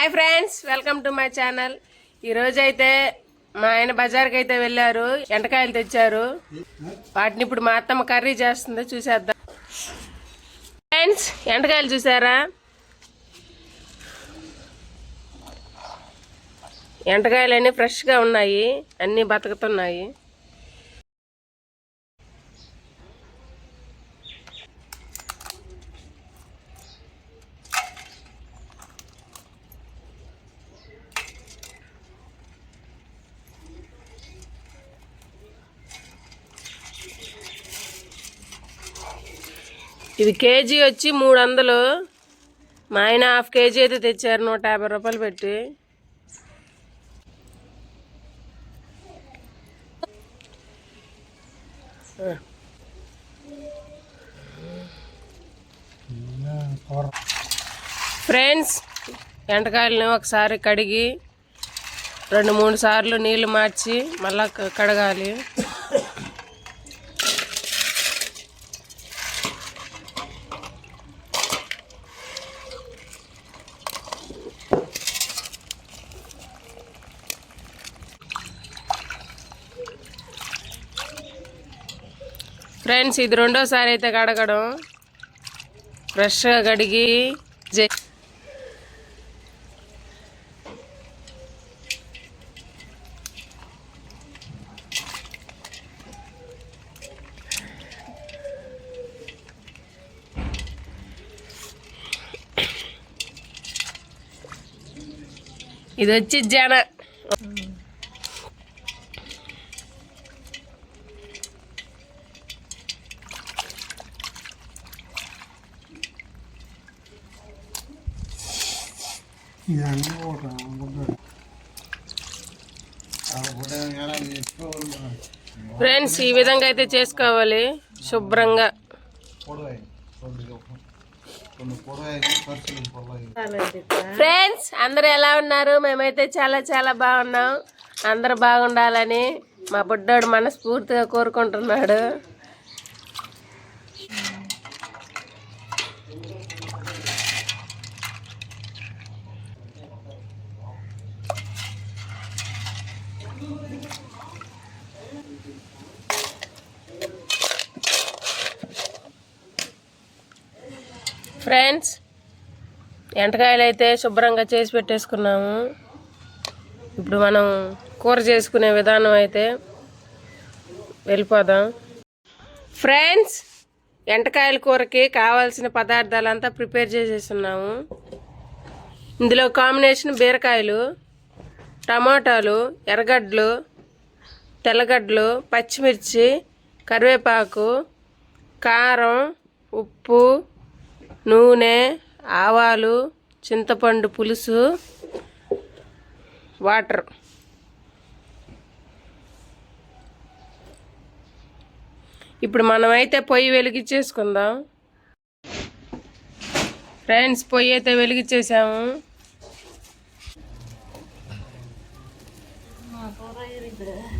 Hi friends welcome to my channel ఈరోజైతే మా ఆయన బజార్కి అయితే వెళ్ళారు ఎండకాయలు తెచ్చారు. వాటిని ఇప్పుడు మా అత్తమ్మ కర్రీ చేస్తుంది చూసేద్దాం. ఫ్రెండ్స్ ఎండకాయలు చూసారా? ఎండకాయలు అన్నీ ఫ్రెష్గా ఉన్నాయి అన్నీ బతుకుతున్నాయి. ఇది కేజీ వచ్చి మూడు వందలు మా ఆయన హాఫ్ కేజీ అయితే తెచ్చారు నూట యాభై రూపాయలు పెట్టి. ఫ్రెండ్స్ ఎండకాయలని ఒకసారి కడిగి రెండు మూడు సార్లు నీళ్ళు మార్చి మళ్ళా కడగాలి. ఫ్రెండ్స్ ఇది రెండోసారి అయితే కడగడం ఫ్రెష్గా కడిగి జే- ఇది వచ్చి జన ఒక ఫ్రెండ్స్ ఈ విధంగా అయితే చేసుకోవాలి. శుభ్రంగా. ఫ్రెండ్స్ అందరు ఎలా ఉన్నారు? మేమైతే చాలా చాలా బాగున్నాం. అందరు బాగుండాలని మా బుడ్డోడు మనస్ఫూర్తిగా కోరుకుంటున్నాడు. ఫ్రెండ్స్ ఎంటకాయలు అయితే శుభ్రంగా చేసి పెట్టేసుకున్నాము. ఇప్పుడు మనం కూర చేసుకునే విధానం అయితే వెళ్ళిపోదాం. ఫ్రెండ్స్ ఎంటకాయల కూరకి కావాల్సిన పదార్థాలంతా ప్రిపేర్ చేసేసున్నాము. ఇందులో కాంబినేషన్ బీరకాయలు టమాటాలు ఎర్రగడ్డలు తెల్లగడ్డలు పచ్చిమిర్చి కరివేపాకు కారం ఉప్పు నూనె ఆవాలు చింతపండు పులుసు వాటర్. ఇప్పుడు మనమైతే పొయ్యి వెలిగించేసుకుందాం. ఫ్రెండ్స్ పొయ్యి అయితే వెలిగించేసాము.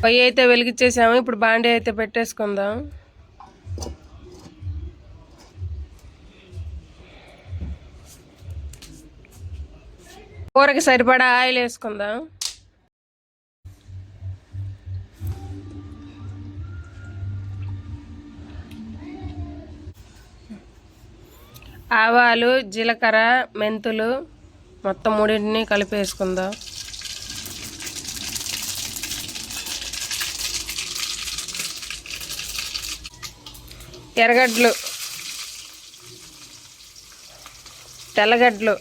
పొయ్యి అయితే వెలిగించేసాము. ఇప్పుడు బాండీ అయితే పెట్టేసుకుందాం. కూరకి సరిపడా ఆయిల్ వేసుకుందాం. ఆవాలు జీలకర్ర మెంతులు మొత్తం మూడింటిని కలిపేసుకుందాం ఎర్రగడ్డలు తెల్లగడ్డలు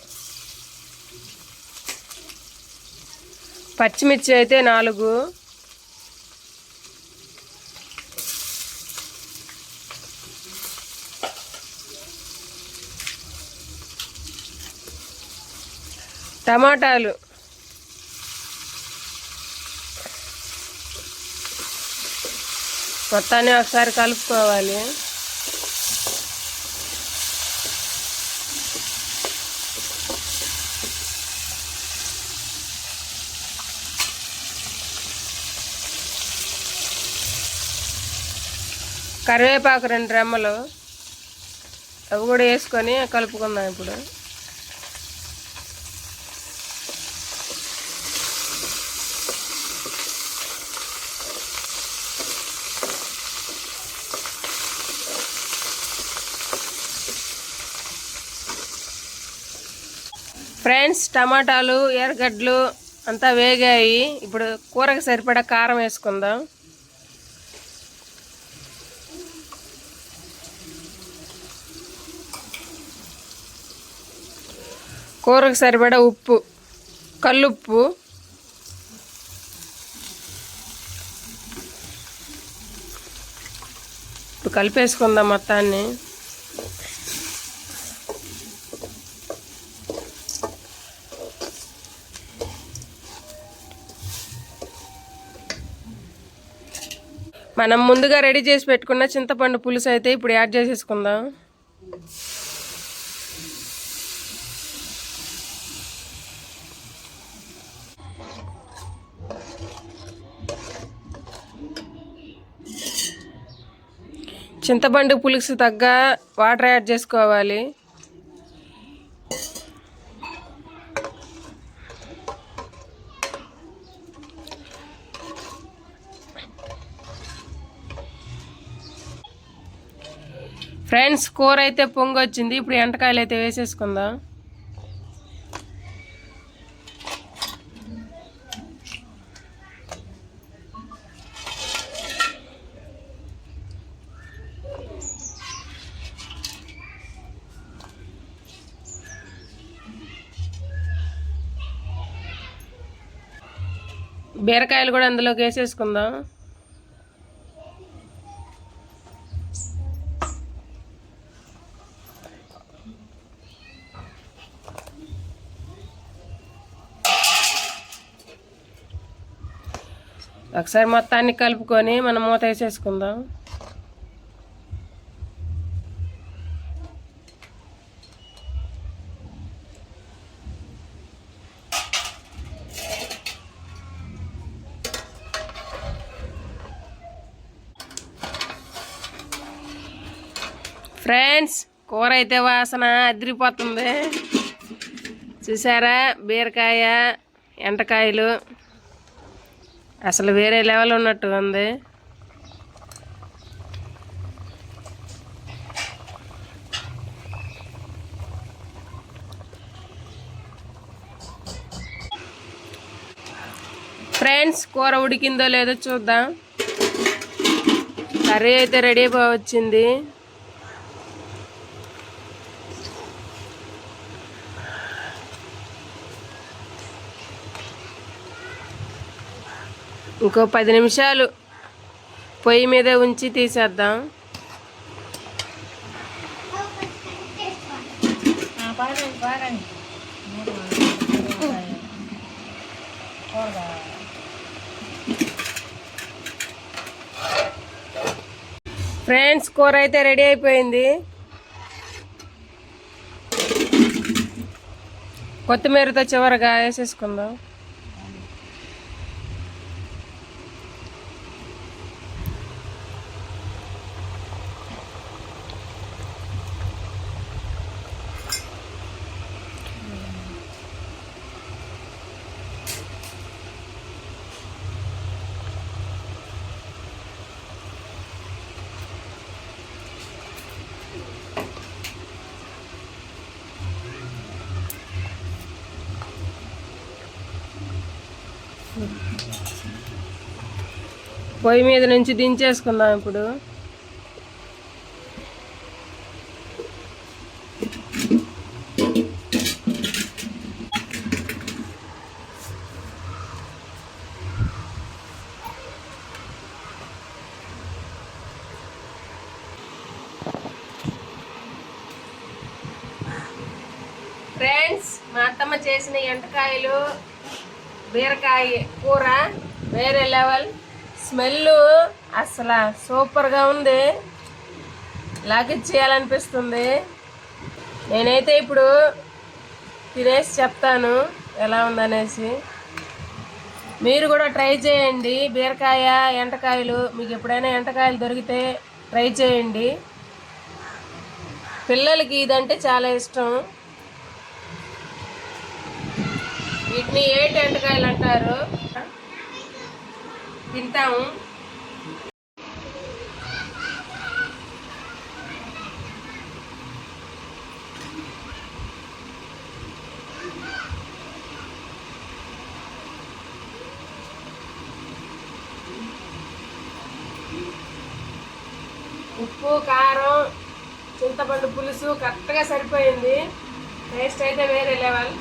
పచ్చిమిర్చి అయితే నాలుగు. టమాటాలు. మొత్తాన్ని ఒకసారి కలుపుకోవాలి. కరివేపాకు రెండు రెమ్మలు. అవి కూడా వేసుకొని కలుపుకుందాం ఇప్పుడు. ఫ్రెండ్స్ టమాటాలు ఎర్రగడ్డలు అంతా వేగాయి. ఇప్పుడు కూరకు సరిపడా కారం వేసుకుందాం. కూరకు సరిపడా ఉప్పు కల్లుప్పు. ఇప్పుడు కలిపేసుకుందాం మొత్తాన్ని. మనం ముందుగా రెడీ చేసి పెట్టుకున్న చింతపండు పులుసు అయితే ఇప్పుడు యాడ్ చేసేసుకుందాం. చింతపండు పులుసు తగ్గ వాటర్ యాడ్ చేసుకోవాలి. ఫ్రెండ్స్ కూర అయితే పొంగొచ్చింది. ఇప్పుడు ఎంటకాయలు అయితే వేసేసుకుందాం. బీరకాయలు కూడా అందులోకి వేసేసుకుందాం. ఒకసారి మొత్తాన్ని కలుపుకొని మనం మూత వేసేసుకుందాం. ఫ్రెండ్స్ కూర అయితే వాసన అదిరిపోతుంది. చూసారా? బీరకాయ ఎంటకాయలు అసలు వేరే లెవెల్ ఉన్నట్టు ఉంది. ఫ్రెండ్స్ కూర ఉడికిందో లేదో చూద్దాం. కర్రీ అయితే రెడీ వచ్చింది. ఇంకో పది నిమిషాలు పొయ్యి మీద ఉంచి తీసేద్దాం. ఫ్రెండ్స్ కూర అయితే రెడీ అయిపోయింది. కొత్తిమీరతో చివరగా వేసేసుకుందాం. పొయ్యి మీద నుంచి దించేసుకున్నాం ఇప్పుడు. ఫ్రెండ్స్ మా అత్తమ్మ చేసిన ఎంటకాయలు బీరకాయ కూర వేరే లెవెల్. స్మెల్ అసలు సూపర్గా ఉంది. లాగిచ్చేయాలనిపిస్తుంది నేనైతే ఇప్పుడు తినేసి చెప్తాను ఎలా ఉందనేసి. మీరు కూడా ట్రై చేయండి. బీరకాయ ఎంటకాయలు మీకు ఎప్పుడైనా ఎంటకాయలు దొరికితే ట్రై చేయండి. పిల్లలకి ఇదంటే చాలా ఇష్టం. వీటిని ఏ ఎంటకాయలు అంటారు? తింటాము ఉప్పు కారం చింతపండు పులుసు కరెక్ట్గా సరిపోయింది. టేస్ట్ అయితే వేరే లెవెల్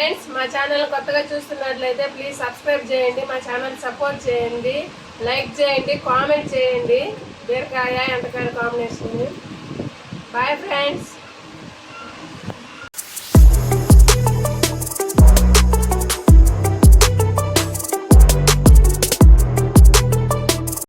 ఫ్రెండ్స్ మా ఛానల్ కొత్తగా చూస్తున్నట్లయితే ప్లీజ్ సబ్స్క్రైబ్ చేయండి మా ఛానల్ సపోర్ట్ చేయండి లైక్ చేయండి కామెంట్ చేయండి. బీరకాయ ఎండకాయ కాంబినేషన్ బాయ్ ఫ్రెండ్స్